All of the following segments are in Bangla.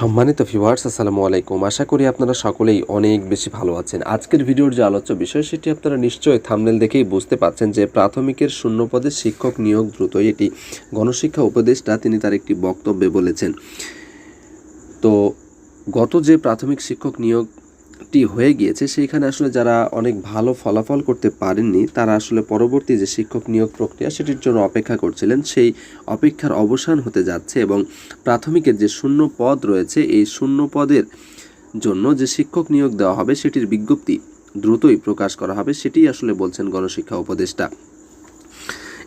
সম্মানিত ভিউয়ার্স আসসালামু আলাইকুম। আশা করি আপনারা সকলেই অনেক বেশি ভালো আছেন। আজকের ভিডিওর যে আলোচ্য বিষয়, সেটি আপনারা নিশ্চয়ই থামনেল দেখেই বুঝতে পারছেন যে প্রাথমিকের শূন্য পদে শিক্ষক নিয়োগ দ্রুত এটি গণশিক্ষা উপদেষ্টা তিনি তার একটি বক্তব্যে বলেছেন। তো গত যে প্রাথমিক শিক্ষক নিয়োগটি হয়ে গিয়েছে, সেইখানে আসলে যারা অনেক ভালো ফলাফল করতে পারেননি, তারা আসলে পরবর্তী যে শিক্ষক নিয়োগ প্রক্রিয়া সেটির জন্য অপেক্ষা করছিলেন, সেই অপেক্ষার অবসান হতে যাচ্ছে এবং প্রাথমিকের যে শূন্য পদ রয়েছে, এই শূন্য পদের জন্য যে শিক্ষক নিয়োগ দেওয়া হবে, সেটির বিজ্ঞপ্তি দ্রুতই প্রকাশ করা হবে সেটি আসলে বলছেন গণশিক্ষা উপদেষ্টা।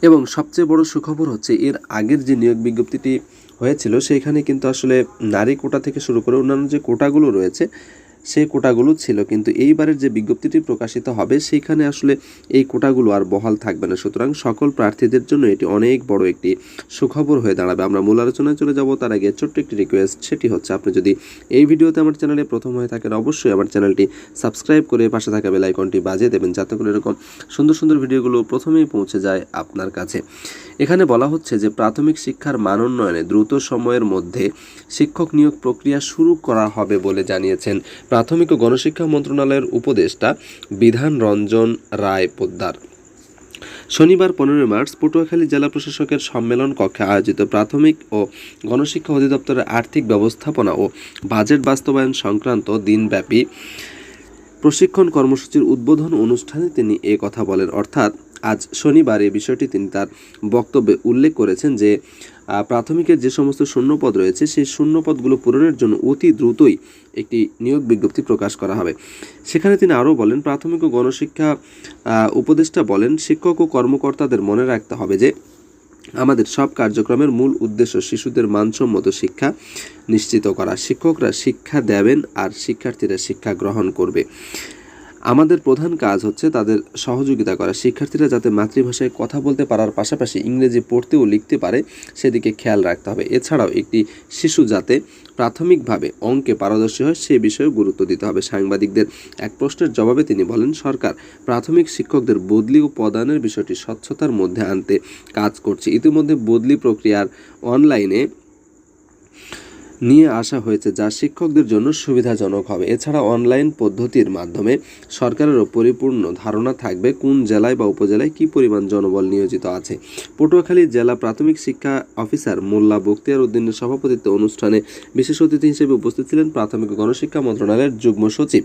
এবং সবচেয়ে বড় সুখবর হচ্ছে, এর আগের যে নিয়োগ বিজ্ঞপ্তিটি হয়েছিল, সেইখানে কিন্তু আসলে নারী কোটা থেকে শুরু করে অন্যান্য যে কোটাগুলো রয়েছে সেই কোটাগুলো ছিল, কিন্তু এইবারের যে বিজ্ঞপ্তিটি প্রকাশিত হবে, সেইখানে আসলে এই কোটাগুলো আর বহাল থাকবে না। সুতরাং সকল প্রার্থীদের জন্য এটি অনেক বড় একটি সুখবর হয়ে দাঁড়াবে। আমরা মূল আলোচনায় চলে যাব, তার আগে ছোট্ট একটি রিকোয়েস্ট সেটি হচ্ছে আপনি যদি এই ভিডিওতে আমার চ্যানেলে প্রথম হয়ে থাকেন, অবশ্যই আমার চ্যানেলটি সাবস্ক্রাইব করে পাশে থাকা বেল আইকনটি বাজিয়ে দেবেন, যাতে করে এরকম সুন্দর সুন্দর ভিডিওগুলো প্রথমেই পৌঁছে যায় আপনার কাছে। এখানে বলা হচ্ছে যে প্রাথমিক শিক্ষার মান উন্নয়নে দ্রুত সময়ের মধ্যে শিক্ষক নিয়োগ প্রক্রিয়া শুরু করা হবে বলে জানিয়েছেন প্রাথমিক ও গণশিক্ষা মন্ত্রণালয়ের উপদেষ্টা বিধান রঞ্জন রায় পোদ্দার। শনিবার পনেরোই মার্চ পটুয়াখালী জেলা প্রশাসকের সম্মেলন কক্ষে আয়োজিত প্রাথমিক ও গণশিক্ষা অধিদপ্তরের আর্থিক ব্যবস্থাপনা ও বাজেট বাস্তবায়ন সংক্রান্ত দিনব্যাপী প্রশিক্ষণ কর্মসূচির উদ্বোধন অনুষ্ঠানে তিনি এ কথা বলেন। অর্থাৎ আজ শনিবার এই বিষয়টি তিনি তার বক্তব্যে উল্লেখ করেছেন যে প্রাথমিকের যে সমস্ত শূন্যপদ রয়েছে, সেই শূন্যপদগুলো পূরণের জন্য অতি দ্রুতই একটি নিয়োগ বিজ্ঞপ্তি প্রকাশ করা হবে। সেখানে তিনি আরও বলেন, প্রাথমিক ও গণশিক্ষা উপদেষ্টা বলেন, শিক্ষক ও কর্মকর্তাদের মনে রাখতে হবে যে, আমাদের সব কার্যক্রমের মূল উদ্দেশ্য শিশুদের মানসম্মত শিক্ষা নিশ্চিত করা। শিক্ষকরা শিক্ষা দেবেন আর শিক্ষার্থীরা শিক্ষা গ্রহণ করবে। আমাদের প্রধান কাজ হচ্ছে তাদের সহযোগিতা করা। শিক্ষার্থীরা যাতে মাতৃভাষায় কথা বলতে পারার পাশাপাশি ইংরেজি পড়তে ও লিখতে পারে, সেদিকে খেয়াল রাখতে হবে। এছাড়াও একটি শিশু যাতে প্রাথমিকভাবে অঙ্কে পারদর্শী হয়, সে বিষয়ে গুরুত্ব দিতে হবে। সাংবাদিকদের এক প্রশ্নের জবাবে তিনি বলেন, সরকার প্রাথমিক শিক্ষকদের বদলি ও প্রদানের বিষয়টি স্বচ্ছতার মধ্যে আনতে কাজ করছে। ইতিমধ্যে বদলি প্রক্রিয়ার অনলাইনে নিয়ে আসা হয়েছে, যা শিক্ষকদের জন্য সুবিধাজনক হবে। এছাড়া অনলাইন পদ্ধতির মাধ্যমে সরকারেরও পরিপূর্ণ ধারণা থাকবে কোন জেলায় বা উপজেলায় কি পরিমাণ জনবল নিয়োজিত আছে। পটুয়াখালী জেলা প্রাথমিক শিক্ষা অফিসার মোল্লা বক্তিয়ার উদ্দিনের সভাপতিত্বে অনুষ্ঠানে বিশেষ অতিথি হিসেবে উপস্থিত ছিলেন প্রাথমিক গণশিক্ষা মন্ত্রণালয়ের যুগ্ম সচিব।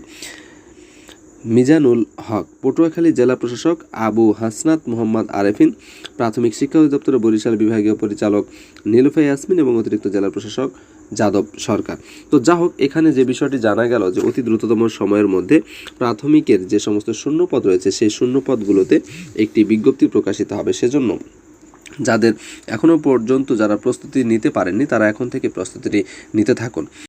মিজানুল হক, পটুয়াখালী জেলা প্রশাসক আবু হাসনাত মোহাম্মদ আরেফিন, প্রাথমিক শিক্ষা অধিদপ্তরের বরিশাল বিভাগীয় পরিচালক নীলুফা ইয়াসমিন এবং অতিরিক্ত জেলা প্রশাসক যাদব সরকার। তো যা হোক, এখানে যে বিষয়টি জানা গেল যে অতি দ্রুততম সময়ের মধ্যে প্রাথমিকের যে সমস্ত শূন্যপদ রয়েছে, সেই শূন্যপদগুলোতে একটি বিজ্ঞপ্তি প্রকাশিত হবে। সেজন্য যাদের এখনও পর্যন্ত যারা প্রস্তুতি নিতে পারেননি, তারা এখন থেকে প্রস্তুতিটি নিতে থাকুন।